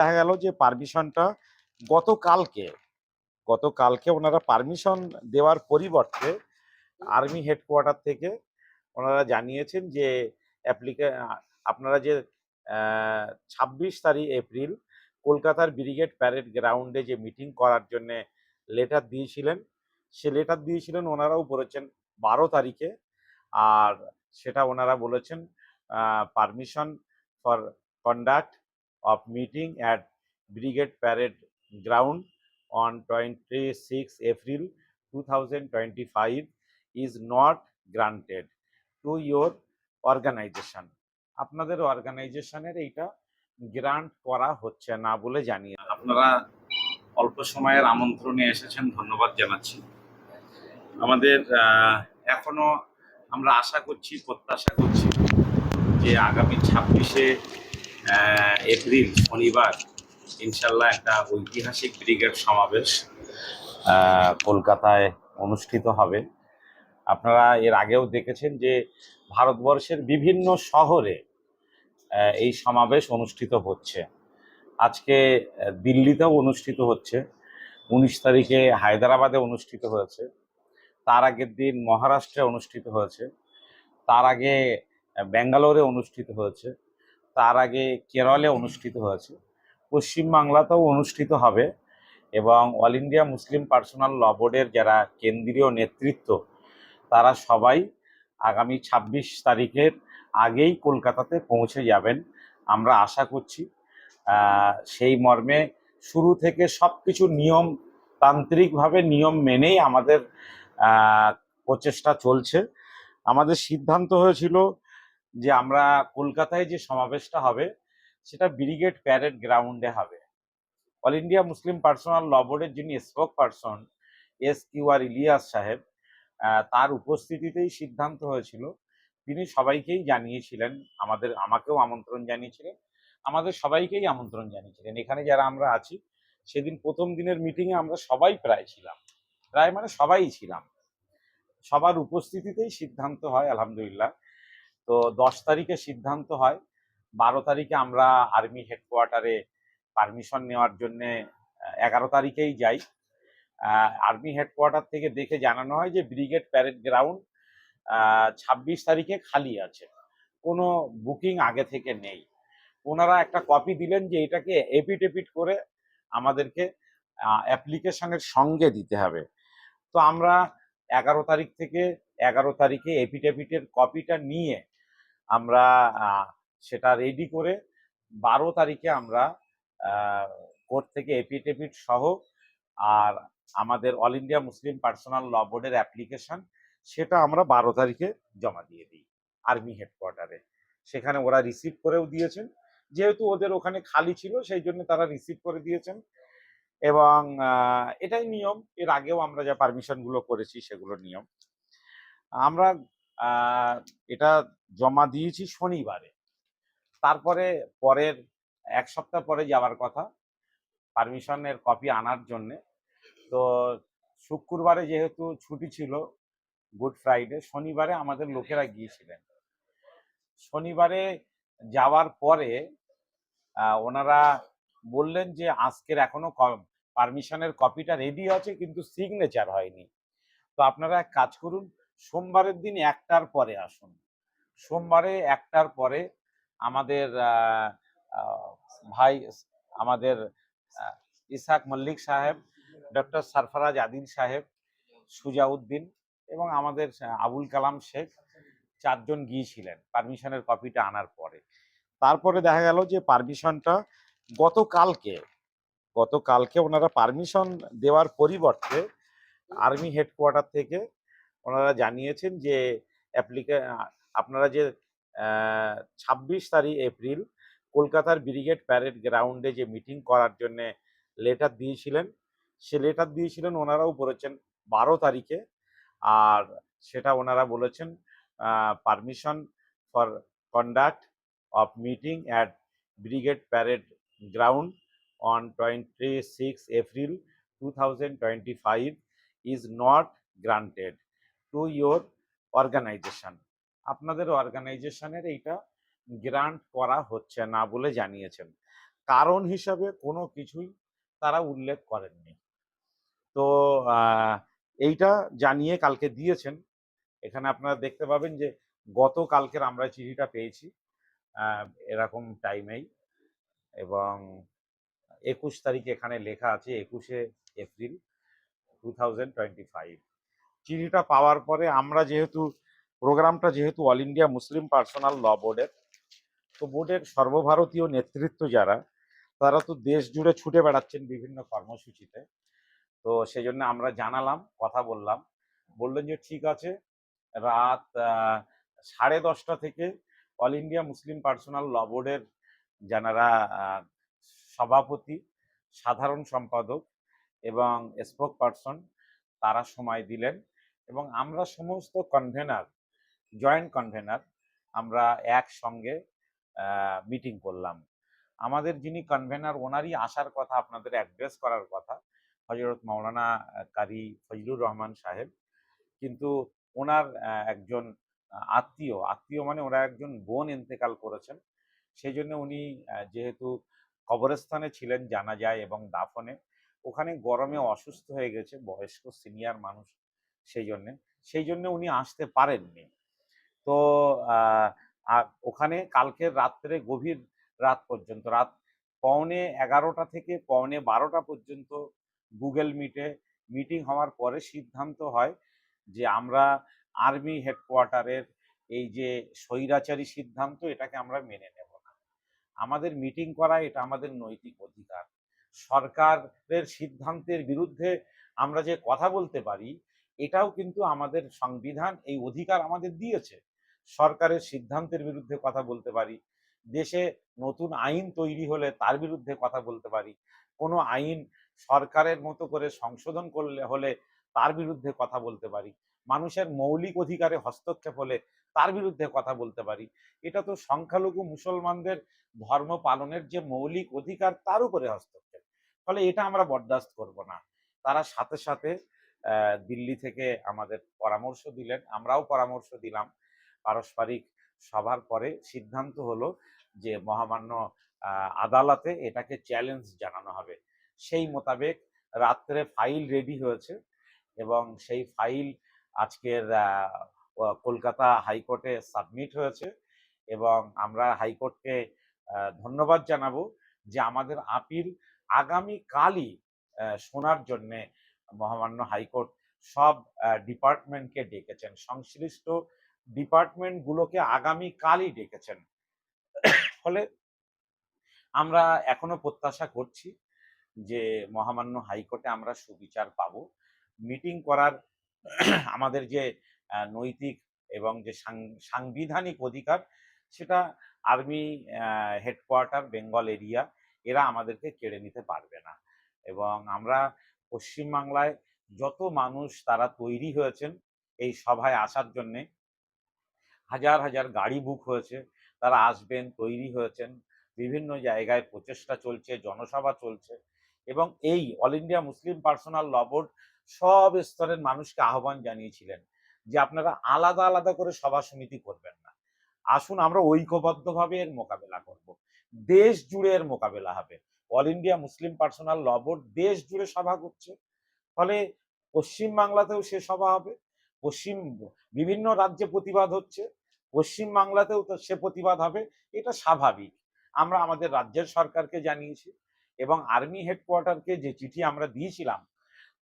দেখা গেল যে পারমিশনটা গতকালকে গতকালকে ওনারা পারমিশন দেওয়ার পরিবর্তে আর্মি হেডকোয়ার্টার থেকে ওনারা জানিয়েছেন যে অ্যাপ্লিকে, আপনারা যে ছাব্বিশ তারিখ এপ্রিল কলকাতার ব্রিগেড প্যারেড গ্রাউন্ডে যে মিটিং করার জন্যে লেটার দিয়েছিলেন, সে লেটার দিয়েছিলেন ওনারাও বলেছেন বারো তারিখে আর সেটা ওনারা বলেছেন permission for conduct of meeting at Brigade Parade Ground on 26 April 2025 is not granted to your organization. আপনাদের অর্গানাইজেশনের এইটা গ্রান্ট করা হচ্ছে না বলে জানিয়ে আপনারা অল্প সময়ের আমন্ত্রণে এসেছেন, ধন্যবাদ জানাচ্ছি আমাদের এখনও আমরা আশা করছি, প্রত্যাশা করছি যে আগামী ছাব্বিশে এপ্রিল, শনিবার, ইনশাল্লাহ একটা ঐতিহাসিক ব্রিগেড সমাবেশ কলকাতায় অনুষ্ঠিত হবে। আপনারা এর আগেও দেখেছেন যে ভারতবর্ষের বিভিন্ন শহরে এই সমাবেশ অনুষ্ঠিত হচ্ছে। আজকে দিল্লিতেও অনুষ্ঠিত হচ্ছে। উনিশ তারিখে হায়দ্রাবাদে অনুষ্ঠিত হয়েছে। তার আগের দিন মহারাষ্ট্রে অনুষ্ঠিত হয়েছে। তার আগে ব্যাঙ্গালোরে অনুষ্ঠিত হয়েছে। তার আগে কেরলে অনুষ্ঠিত হয়েছে। পশ্চিমবাংলাতেও অনুষ্ঠিত হবে এবং All India Muslim Personal Law বোর্ডের যারা কেন্দ্রীয় নেতৃত্ব, তারা সবাই আগামী ছাব্বিশ তারিখের আগেই কলকাতাতে পৌঁছে যাবেন। আমরা আশা করছি সেই মর্মে শুরু থেকে সব কিছু নিয়ম, তান্ত্রিকভাবে নিয়ম মেনেই আমাদের প্রচেষ্টা চলছে। আমাদের সিদ্ধান্ত হয়েছিল যে আমরা কলকাতায় যে সমাবেশটা হবে, সেটা ব্রিগেড প্যারেড গ্রাউন্ডে হবে। All India Muslim Personal Law বোর্ডের যিনি spokesperson S Q R Ilyas সাহেব তার উপস্থিতিতেই সিদ্ধান্ত হয়েছিল। তিনি সবাইকেই জানিয়েছিলেন, আমাদের, আমাকেও আমন্ত্রণ জানিয়েছিলেন, আমাদের সবাইকেই আমন্ত্রণ জানিয়েছিলেন। এখানে যারা আমরা আছি, সেদিন প্রথম দিনের মিটিংয়ে আমরা সবাই প্রায় ছিলাম। প্রায় মানে সবাই ছিলাম। সবার উপস্থিতিতেই সিদ্ধান্ত হয়, আলহামদুলিল্লাহ। তো দশ তারিখে সিদ্ধান্ত হয়। বারো তারিখে আমরা আর্মি হেডকোয়ার্টারে পারমিশন নেওয়ার জন্য এগারো তারিখেই যাই। আর্মি হেডকোয়ার্টার থেকে দেখে জানানো হয় যে ব্রিগেড প্যারেড গ্রাউন্ড ছাব্বিশ তারিখে খালি আছে। কোনো বুকিং আগে থেকে নেই। ওনারা একটা কপি দিলেন যে এটাকে এপিট করে আমাদেরকে অ্যাপ্লিকেশনের সঙ্গে দিতে হবে। তো আমরা এগারো তারিখ থেকে, এগারো তারিখে এপিটেপিটের কপিটা নিয়ে আমরা সেটা রেডি করে বারো তারিখে আমরা কোর্ট থেকে এপিটেপিট সহ আর আমাদের All India Muslim Personal Law বোর্ডের অ্যাপ্লিকেশন সেটা আমরা বারো তারিখে জমা দিয়ে দিই আর্মি হেডকোয়ার্টারে সেখানে ওরা রিসিভ করেও দিয়েছেন। যেহেতু ওদের ওখানে খালি ছিল, সেই জন্য তারা রিসিভ করে দিয়েছেন। এবং এটাই নিয়ম। এর আগেও আমরা যা পারমিশনগুলো করেছি, সেগুলো নিয়ম। আমরা এটা জমা দিয়েছি শনিবারে। তারপরে পরের এক সপ্তাহ পরে যাওয়ার কথা পারমিশনের কপি আনার জন্যে। তো শুক্রবারে যেহেতু ছুটি ছিল গুড ফ্রাইডে শনিবারে আমাদের লোকেরা গিয়েছিলেন। শনিবারে যাওয়ার পরে ওনারা বললেন যে, আজকের এখনও পারমিশনের কপিটা রেডি আছে, কিন্তু সিগনেচার হয়নি। তো আপনারা এক কাজ করুন সোমবারের দিন একটার পরে আসুন। সোমবারে একটার পরে আমাদের ভাই আমাদের ইসাক মল্লিক সাহেব, ডক্টর সরফরাজ আদিল সাহেব, সুজাউদ্দিন এবং আমাদের আবুল কালাম শেখ চারজন গিয়েছিলেন পারমিশনের কপিটা আনার পরে। তারপরে দেখা গেল যে পারমিশনটা গতকালকে গতকালকে ওনারা পারমিশন দেওয়ার পরিবর্তে আর্মি হেডকোয়ার্টার থেকে ওনারা জানিয়েছেন যে আপনারা যে ছাব্বিশ তারিখ এপ্রিল কলকাতার ব্রিগেড প্যারেড গ্রাউন্ডে যে মিটিং করার জন্যে লেটার দিয়েছিলেন, সে লেটার দিয়েছিলেন ওনারাও বলেছেন বারো তারিখে। আর সেটা ওনারা বলেছেন permission for conduct of meeting at brigade parade ground on twenty six April two thousand twenty two your organisation আপনাদের অর্গানাইজেশনের এইটা গ্রান্ট করা হচ্ছে না বলে জানিয়েছেন। কারণ হিসাবে কোনো কিছুই তারা উল্লেখ করেননি। তো এইটা জানিয়ে কালকে দিয়েছেন। এখানে আপনারা দেখতে পাবেন যে গত কালকের আমরা চিঠিটা পেয়েছি এরকম টাইমেই এবং একুশ তারিখ এখানে লেখা আছে, একুশে April two thousand twenty five চিঠিটা পাওয়ার পরে আমরা যেহেতু, প্রোগ্রামটা যেহেতু All India Muslim Personal Law বোর্ডের তো বোর্ডের সর্বভারতীয় নেতৃত্ব যারা, তারা তো দেশ জুড়ে ছুটে বেড়াচ্ছেন বিভিন্ন কর্মসূচিতে। তো সেই জন্য আমরা জানালাম, কথা বললাম। বললেন যে, ঠিক আছে, রাত সাড়ে দশটা থেকে All India Muslim Personal Law বোর্ডের যারা সভাপতি, সাধারণ সম্পাদক এবং স্পোক পার্সন তারা সময় দিলেন। এবং আমরা সমস্ত কনভেনার জয়েন্ট কনভেনার আমরা একসঙ্গে মিটিং করলাম। আমাদের যিনি কনভেনার ওনারই আসার কথা, আপনাদের অ্যাড্রেস করার কথা হজরত মাওলানা কারি ফজলুর রহমান সাহেব। কিন্তু ওনার একজন আত্মীয় আত্মীয় মানে ওরা একজন বোন ইন্তেকাল করেছেন। সেই জন্য উনি যেহেতু কবরস্থানে ছিলেন জানা যায় এবং দাফনে, ওখানে গরমে অসুস্থ হয়ে গেছে, বয়স্ক, সিনিয়র মানুষ। সেই জন্যে। সেই জন্য উনি আসতে পারেননি। তো ওখানে কালকের রাত্রে গভীর রাত পর্যন্ত, রাত পৌনে এগারোটা থেকে পৌনে বারোটা পর্যন্ত গুগল মিটে মিটিং হওয়ার পরে সিদ্ধান্ত হয় যে, আমরা আর্মি হেডকোয়ার্টারের এই যে স্বৈরাচারী সিদ্ধান্ত, এটাকে আমরা মেনে নেব না। আমাদের মিটিং করা এটা আমাদের নৈতিক অধিকার। সরকারের সিদ্ধান্তের বিরুদ্ধে আমরা যে কথা বলতে পারি এটাও কিন্তু আমাদের সংবিধান এই অধিকার আমাদের দিয়েছে। সরকারের সিদ্ধান্তের বিরুদ্ধে কথা বলতে পারি, দেশে নতুন আইন তৈরি হলে তার বিরুদ্ধে কথা বলতে পারি, কোনো আইন সরকারের মতো করে সংশোধন করলে হলে তার বিরুদ্ধে কথা বলতে পারি, মানুষের মৌলিক অধিকারে হস্তক্ষেপ হলে তার বিরুদ্ধে কথা বলতে পারি। এটা তো সংখ্যালঘু মুসলমানদের ধর্ম পালনের যে মৌলিক অধিকার তার উপরে হস্তক্ষেপ, ফলে এটা আমরা বরদাস্ত করব না। তারা সাথে সাথে দিল্লি থেকে আমাদের পরামর্শ দিলেন, আমরাও পরামর্শ দিলাম। পারস্পরিক সভার পরে সিদ্ধান্ত হলো যে, মহামান্য আদালতে এটাকে চ্যালেঞ্জ জানানো হবে। সেই মোতাবেক রাত্রে ফাইল রেডি হয়েছে এবং সেই ফাইল আজকের কলকাতা হাইকোর্টে সাবমিট হয়েছে এবং আমরা হাইকোর্টকে ধন্যবাদ জানাব যে আমাদের আপিল আগামী কালই শোনার জন্যে মহামান্য হাইকোর্ট সব ডিপার্টমেন্টকে ডেকেছেন। সংশ্লিষ্ট ডিপার্টমেন্টগুলোকে আগামী কালই ডেকেছেন। ফলে আমরা এখনও প্রত্যাশা করছি যে মহামান্য হাইকোর্টে আমরা সুবিচার পাব। মিটিং করার আমাদের যে নৈতিক এবং যে সাংবিধানিক অধিকার সেটা আর্মি হেডকোয়ার্টার, বেঙ্গল এরিয়া, এরা আমাদেরকে কেড়ে নিতে পারবে না। এবং আমরা পশ্চিমবাংলায় যত মানুষ তারা তৈরি হয়েছেন এই সভায় আসার জন্যে, হাজার হাজার গাড়ি বুক হয়েছে, তারা আসবেন, তৈরি হয়েছেন, বিভিন্ন জায়গায় প্রচেষ্টা চলছে, জনসভা চলছে এবং এই All India Muslim Personal Law Board সব স্তরের মানুষকে আহ্বান জানিয়েছিলেন যে আপনারা আলাদা আলাদা করে সভা সমিতি করবেন না। আসুন আমরা ঐক্যবদ্ধভাবে এর মোকাবেলা করব। দেশ জুড়ে এর মোকাবেলা হবে। All India Muslim Personal Law Board দেশ জুড়ে সভা করছে। ফলে পশ্চিম বাংলাতেও সে সভা হবে। পশ্চিম বিভিন্ন রাজ্যে প্রতিবাদ হচ্ছে। পশ্চিম বাংলাতেও তো সে প্রতিবাদ হবে। এটা স্বাভাবিক। আমরা আমাদের রাজ্যের সরকারকে জানিয়েছি এবং আর্মি হেডকোয়ার্টারকে যে চিঠি আমরা দিয়েছিলাম,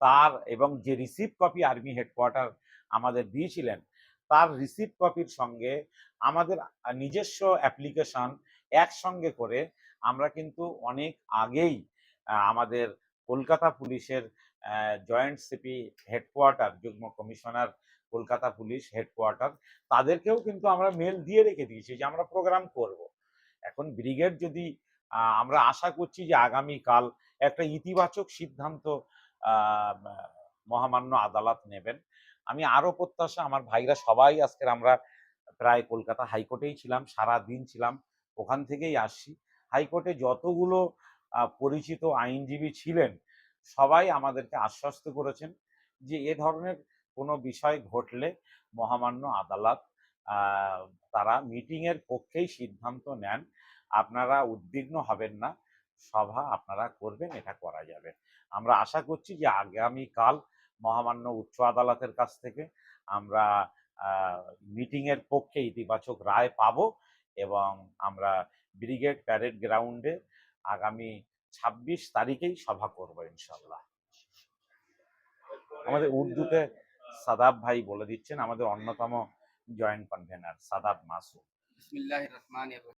তার এবং যে রিসিভ কপি আর্মি হেডকোয়ার্টার আমাদের দিয়েছিলেন, তার রিসিভ কপির সঙ্গে আমাদের নিজস্ব অ্যাপ্লিকেশন একসঙ্গে করে আমরা কিন্তু অনেক আগেই আমাদের কলকাতা পুলিশের জয়েন্ট সিপি হেডকোয়ার্টার, যুগ্ম কমিশনার কলকাতা পুলিশ হেডকোয়ার্টার, তাদেরকেও কিন্তু আমরা মেল দিয়ে রেখে দিয়েছি যে আমরা প্রোগ্রাম করব। এখন ব্রিগেড যদি আমরা আশা করছি যে আগামীকাল একটা ইতিবাচক সিদ্ধান্ত মহামান্য আদালত নেবেন। আমি আরও প্রত্যাশা, আমার ভাইরা সবাই আজকের আমরা প্রায় কলকাতা হাইকোর্টেই ছিলাম সারা দিন ছিলাম, ওখান থেকেই আসছি। হাইকোর্টে যতগুলো পরিচিত আইনজীবী ছিলেন, সবাই আমাদেরকে আশ্বস্ত করেছেন যে এ ধরনের কোনো বিষয় ঘটলে মহামান্য আদালত তারা মিটিংয়ের পক্ষেই সিদ্ধান্ত নেন, আপনারা উদ্বিগ্ন হবেন না, সভা আপনারা করবেন, এটা করা যাবে। আমরা আশা করছি যে আগামীকাল মহামান্য উচ্চ আদালতের কাছ থেকে আমরা মিটিং এর পক্ষে ইতিবাচক রায় পাবো এবং আমরা ব্রিগেড প্যারেড গ্রাউন্ডে আগামী ছাব্বিশ তারিখেই সভা করব ইনশাল্লাহ আমাদের উর্দুতে সাদাব ভাই বলে দিচ্ছেন আমাদের অন্যতম জয়েন্ট কনভেনার সাদাব রহিম।